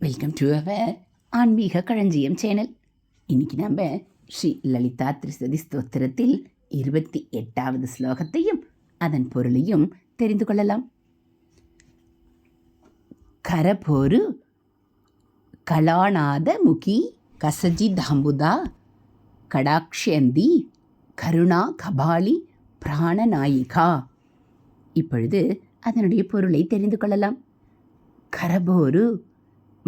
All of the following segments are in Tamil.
வெல்கம் டு அவர் ஆன்மீக களஞ்சியம் சேனல் இன்னைக்கு நம்ம ஸ்ரீ லலிதா திரிசதி ஸ்தோத்திரத்தில் இருபத்தி எட்டாவது ஸ்லோகத்தையும் அதன் பொருளையும் தெரிந்து கொள்ளலாம். கரபோரு கலாநாத முகி கசஜி தாம்புதா கடாக்ஷந்தி கருணா கபாலி பிராணநாயிகா. இப்பொழுது அதனுடைய பொருளை தெரிந்து கொள்ளலாம். கரபோரு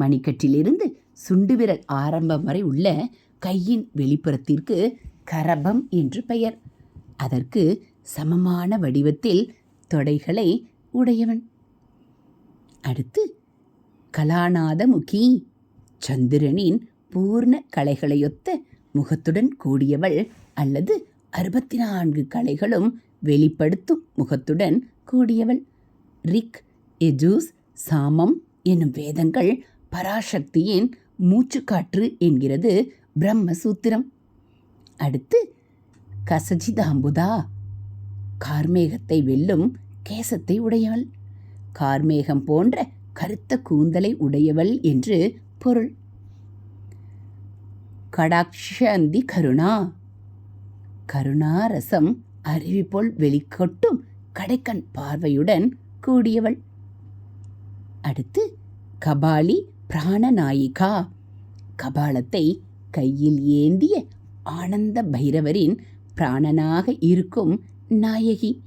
மணிக்கட்டிலிருந்து சுண்டு விரல் ஆரம்பம் வரை உள்ள கையின் வெளிப்புறத்திற்கு கரபம் என்று பெயர். அதற்கு சமமான வடிவத்தில் தொடைகளை உடையவன். அடுத்து கலாநாத முகி சந்திரனின் பூர்ண கலைகளையொத்த முகத்துடன் கூடியவள் அல்லது அறுபத்தி நான்கு கலைகளும் வெளிப்படுத்தும் முகத்துடன் கூடியவள். ரிக் எஜூஸ் சாமம் என்னும் வேதங்கள் பராசக்தியின் மூச்சுக்காற்று என்கிறது பிரம்மசூத்திரம். அடுத்து கசஜிதாம்புதா. கார்மேகத்தை வெல்லும் கேசத்தை உடையவள். கார்மேகம் போன்ற கருத்த கூந்தலை உடையவள் என்று பொருள். கடாக்ஷந்தி கருணா. கருணாரசம் அருவி போல் வெளிக்கொட்டும் கடைக்கண் பார்வையுடன் கூடியவள். அடுத்து கபாலி பிராணநாயிகா? கபாலத்தை கையில் ஏந்திய ஆனந்த பைரவரின் பிராணனாக இருக்கும் நாயகி.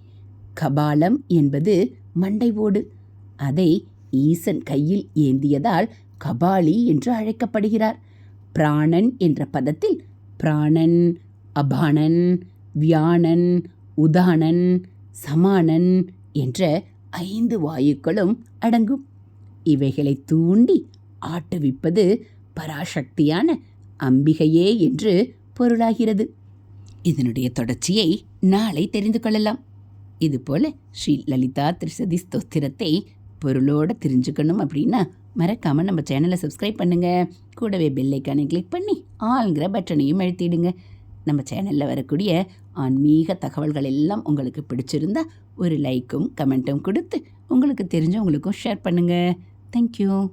கபாலம் என்பது மண்டை ஓடு. அதை ஈசன் கையில் ஏந்தியதால் கபாலி என்று அழைக்கப்படுகிறார். பிராணன் என்ற பதத்தில் பிராணன் அபானன் வியானன் உதானன் சமானன் என்ற ஐந்து வாயுக்களும் அடங்கும். இவைகளை தூண்டி ஆட்டுவிப்பது பராசக்தியான அம்பிகையே என்று பொருளாகிறது. இதனுடைய தொடர்ச்சியை நாளை தெரிந்து கொள்ளலாம். இதுபோல ஸ்ரீ லலிதா திரிசதி ஸ்தோத்திரத்தை பொருளோட தெரிஞ்சுக்கணும் அப்படின்னா மறக்காமல் நம்ம சேனலை சப்ஸ்கிரைப் பண்ணுங்கள் கூடவே பெல்லைக்கானை கிளிக் பண்ணி ஆளுங்கிற பட்டனையும் எழுத்திடுங்க நம்ம சேனலில் வரக்கூடிய ஆன்மீக தகவல்கள் எல்லாம் உங்களுக்கு பிடிச்சிருந்தா ஒரு லைக்கும் கமெண்ட்டும் கொடுத்து உங்களுக்கு தெரிஞ்சவங்களுக்கும் ஷேர் பண்ணுங்கள் தேங்க்யூ